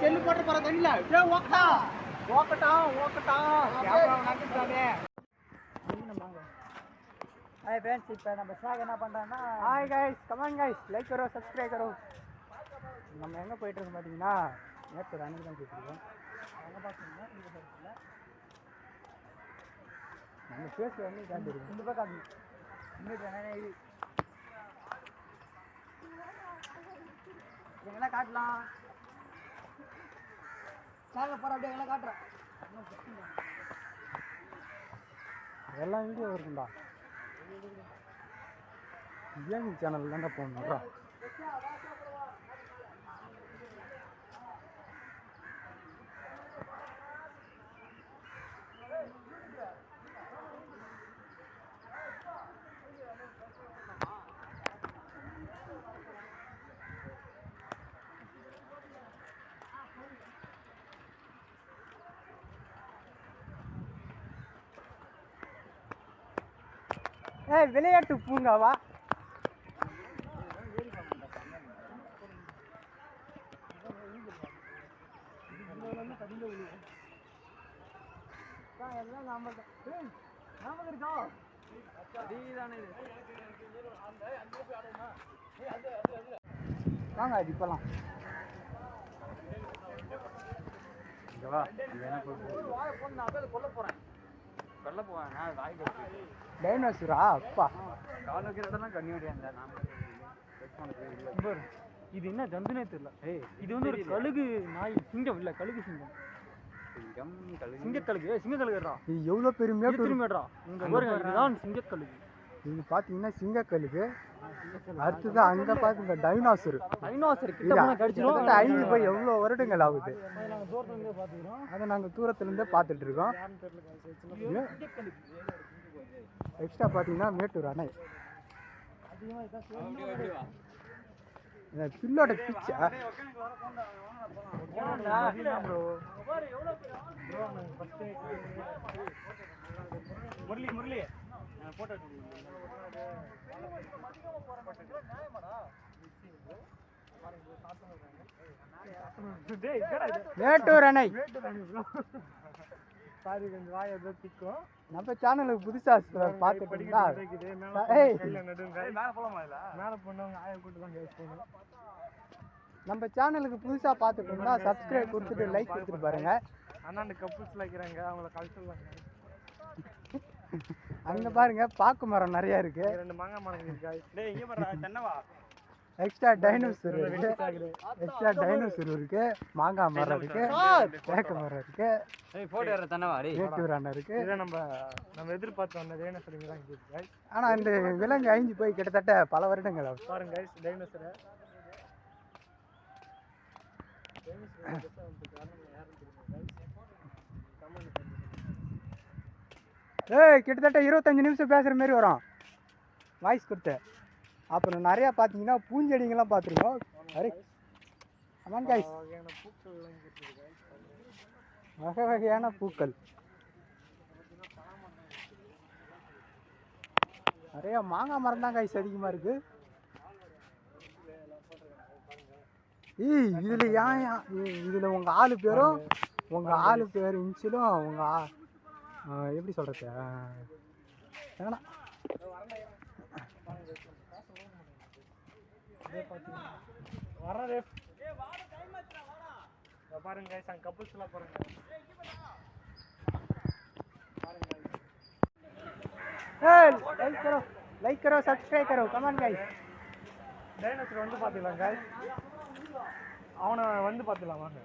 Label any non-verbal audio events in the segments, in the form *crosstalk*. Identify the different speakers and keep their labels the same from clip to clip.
Speaker 1: Cell போட்டு போற தண்ணில ஏ ஓக்கட்டா ஓக்கட்டா ஓக்கட்டா கேமரா
Speaker 2: ஹாய் ஃப்ரெண்ட்ஸ் இப்போ நம்ம ஷாக் என்ன பண்ணுறாங்கன்னா
Speaker 1: hi guys come on guys like Karo subscribe கரோ நம்ம எங்கே போயிட்டு பார்த்தீங்கன்னா நேற்று அன்னைக்கு தான் போயிட்டு
Speaker 2: அங்கே பார்த்தீங்கன்னா இந்த பக்கத்தில்
Speaker 1: நம்ம ஃபேஸ் வந்து தாண்டி
Speaker 2: இந்த பக்கம் அது இன்னைக்கு என்ன இது எங்கெல்லாம் காட்டலாம்? சாக போகிற அப்படியே எங்கெல்லாம் காட்டுறேன்
Speaker 1: எல்லாம் வீடியோ இருக்குண்டா கேமிங் சேனல் தான்டா போகணும்டா விளையாட்டு பூங்காவா?
Speaker 2: எல்லாம் நாம தான் நாம இருக்கோம்
Speaker 1: வாங்க அது இப்போலாம் இங்க வா
Speaker 2: கொல்ல போகிறேன்
Speaker 3: வெள்ள போவாங்க வாய் கட்டு.
Speaker 1: டைனோசரா? அப்பா.
Speaker 3: கால் வைக்கிற இடம்லாம் கண்ணி வடியாங்க நாம
Speaker 1: பாரு, இது. என்ன ஜந்துனே தெரியல. ஏய் இது வந்து ஒரு கழுகு நாய் சிங்கம் இல்ல கழுகு சிங்கம்.
Speaker 3: சிங்கம் கழுகு.
Speaker 1: சிங்க கழுகு சிங்க கழுகுடா
Speaker 4: இது எவ்வளோ பெருமையாக
Speaker 1: திரும்பிடுறா இங்க பாருங்க இதுதான் சிங்க கழுகு
Speaker 4: இது பார்த்தீங்கன்னா சிங்கக்கல்லுக்கு அடுத்தது அங்கே பார்த்துங்க டைனாசர்
Speaker 1: டைனோசர் கிட்ட
Speaker 4: அழிஞ்சு போய் எவ்வளோ வருடங்கள் ஆகுது? அதை நாங்கள் தூரத்துலேருந்தே பார்த்துட்டு இருக்கோம். எக்ஸ்ட்ரா பார்த்தீங்கன்னா மேட்டூர் அணை. பில்லோட பிச்சை
Speaker 1: முரளி முரளி. போட்டோ
Speaker 4: மேட்டூர் அணை.
Speaker 1: சாரி கொஞ்சம் வாய் ஏதோ திக்கும்.
Speaker 4: நம்ம சேனலுக்கு புதுசாக பார்த்துட்டு இருந்தா. ஏய்.
Speaker 1: மேல போலாமா இல்ல மேல போனவங்க ஆய கூட்டு தான் கேஸ் போகணும்.
Speaker 4: நம்ம சேனலுக்கு புதுசாக பார்த்துட்டு இருந்தா சப்ஸ்கிரைப் கொடுத்துட்டு லைக் கொடுத்துட்டு பாருங்க.
Speaker 1: அண்ணாண்டு கப்புள்ஸ்ல இருக்கிறாங்க அவங்கள கழிச்சுடுவாங்க
Speaker 4: அங்கே பாருங்க பாக்கு மரம் நிறைய இருக்கு.
Speaker 1: ரெண்டு மாங்காய் மரம் இருக்கா டேய் இங்க பாரு தென்னவா?
Speaker 4: எக்ஸ்ட்ரா டைனோசர் இருக்கு. எக்ஸ்ட்ரா டைனோசர் இருக்கு. மாங்காய் மரம் இருக்கு. தேக்க மரம் இருக்கு.
Speaker 3: போட்டோ தன்னவா டேய்.
Speaker 4: மேட்டூர் அணை இருக்கு.
Speaker 1: இதை நம்ம நம்ம எதிர்பார்த்து வந்த டைனோசர் இங்க தான் இருக்கு.
Speaker 4: ஆனா இந்த விலங்கு அழிஞ்சு போய் கிட்டத்தட்ட பல வருடங்கள்
Speaker 1: பாருங்க guys டைனோசரை *coughs*
Speaker 4: ஏய் கிட்டத்தட்ட இருபத்தஞ்சு நிமிஷம் பேசுகிற மாதிரி வரும். வாய்ஸ் கொடுத்து. அப்புறம் நிறையா பார்த்தீங்கன்னா பூஞ்செடிங்கெல்லாம் பார்த்துருக்கோம். அரே அமான் காய்ஸ் வகை வகையான பூக்கள். நிறையா மாங்காய் மரம் தான் காய்ஸ் அதிகமாக இருக்குது ஏய் இதில் ஏன் இதில் உங்கள் ஆளு பேரும் உங்கள் ஆளு பேர் இன்ச்சிலும் உங்கள் ஆ, எப்படி சொல்கிறது ஏன்னா
Speaker 1: வர ரேப் பாருங்க சார் கப்புள்ஸ்லாம் பாருங்க
Speaker 4: லைக் கரோ லைக் கரோ சப்ஸ்கிரைப் கரோ. கமான் கைஸ்
Speaker 1: டைனோசர் வந்து பார்த்துக்கலாம் அவனை வந்து பார்த்துக்கலாம் வாங்க.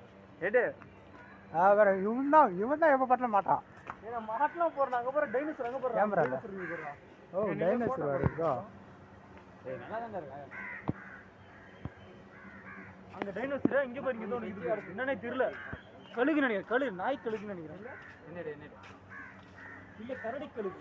Speaker 4: இவன் தான் இவன் தான் எப்போ பண்ண மாட்டான்.
Speaker 1: ஏன்னா மாட்டலாம் போறோம் அங்க போற டைனோசர் அங்க
Speaker 4: ல. ஓ டைனோசர் வருதோ?
Speaker 3: நல்லா தான் இருக்கா?
Speaker 1: அங்க டைனோசர் இங்க பாருங்க ஏதோ ஒண்ணு இது என்னன்னே தெரியல. கழுகு நினைக்கிறேன். கழுகு நாய் கழுகுன்னு நினைக்கிறேன்.
Speaker 3: என்னடி என்னடி?
Speaker 1: இல்ல கரடி கழுகு.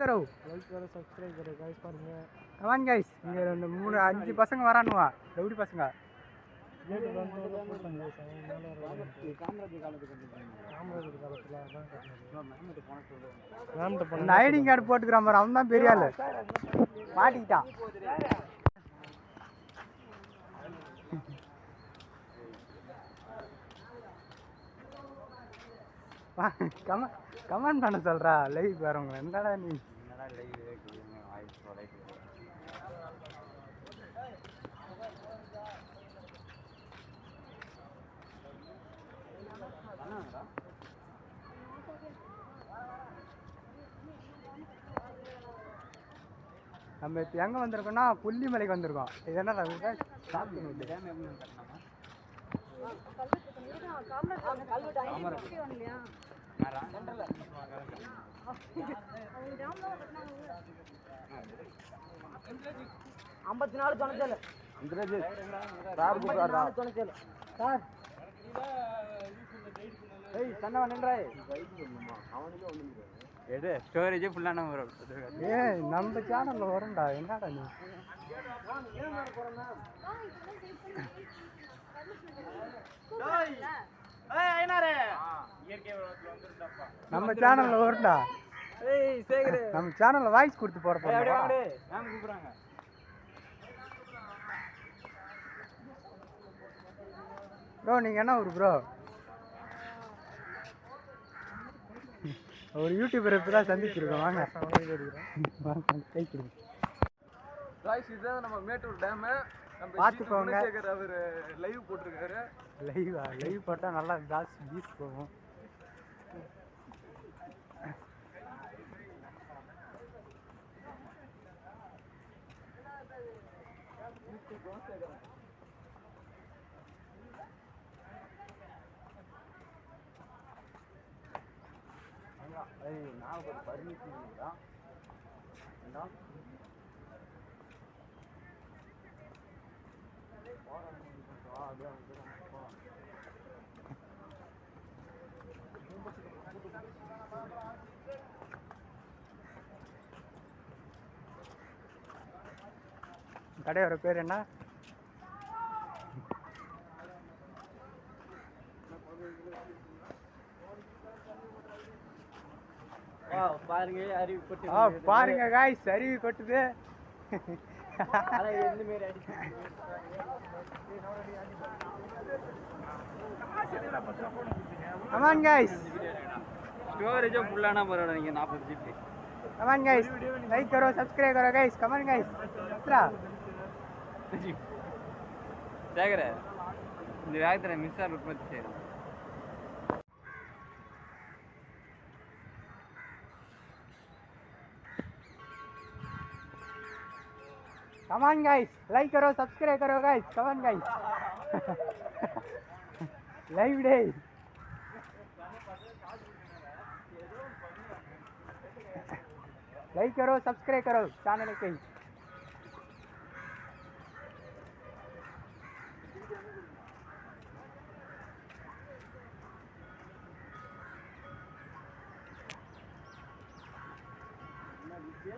Speaker 4: करो
Speaker 2: லைக் கரோ சப்ஸ்கிரைப் கரோ கைஸ் பாருங்க
Speaker 4: கமான் ரெண்டு மூணு அஞ்சு பசங்க வரானுவா ரவுடி பசங்க
Speaker 2: கேட்டு வந்து போட்டாங்க காலத்துல
Speaker 3: மேம்கிட்ட போன
Speaker 4: கார்டு போட்டுக்கிறான் பாரு அவன் தான் பெரிய ஆளு மாட்டிக்கிட்டான் கம கமெண்ட் பண்ண சொல்றா லைவ் வரவங்க. என்னடா நீ?
Speaker 3: என்னடா லைவ்
Speaker 4: நம்ம இப்போ எங்கே வந்திருக்கோம்னா புள்ளிமலைக்கு வந்திருக்கோம். இது என்ன சாப்பிட்டு
Speaker 2: ஐம்பத்தி நாலு தொண்ணூத்தேழு
Speaker 3: சார்
Speaker 2: நாலு தொண்ணூத்தேழு சார்
Speaker 3: ஏய் சன்னவா நின்றாய் எடு ஸ்டோரேஜே ஃபுல்லான வரும்
Speaker 4: ஏய் நம்ம சேனலில் வரும்டா. என்னடா நீ? நம்ம சேனலில் வரும்டா நம்ம சேனலில் வாய்ஸ் கொடுத்து
Speaker 3: மேம் கூப்பிடுறாங்க.
Speaker 4: ப்ரோ நீங்கள் என்ன ஊர் ப்ரோ ஒரு யூடியூபர் இப்போ தான் சந்திச்சிருக்கோம். வாங்க. வாங்க கை கொடுங்க
Speaker 2: காய்ஸ் இதுதான் நம்ம மேட்டூர் டேம் நம்ம
Speaker 4: பார்த்து போங்க.
Speaker 2: குணசேகர் அவர் லைவ் போட்டிருக்காரு.
Speaker 4: லைவா லைவ் போட்டால் நல்லா ஜாஸ்தி வீஸ் போகும்.
Speaker 3: ஏய் நான் ஒரு பர்மிஷன் தான் வேண்டாம்
Speaker 4: கடையோட பேர் என்ன?
Speaker 3: பாருங்க அருவி
Speaker 4: கொட்டு பாருங்க காய்ஸ் அருவி கொட்டுது. அமான் காய்ஸ்
Speaker 3: ஸ்டோரேஜே ஃபுல்லானா நீங்க நாற்பது GB
Speaker 4: come on guys like Karo subscribe கரோ கைஸ் கமான் கைஸ் அத்ரா
Speaker 3: ಜಾಗ್ರ ನೀವು ಯಾಕ್ತಾರೆ ಮಿಸ್ ಆಗಿ ಉತ್ಪತ್ತಿ ಸೇರಿ
Speaker 4: कमान गाइस लाइक करो सब्सक्राइब करो guys come on guys live day like करो सब्सक्राइब करो. चैनल के
Speaker 3: Thank you.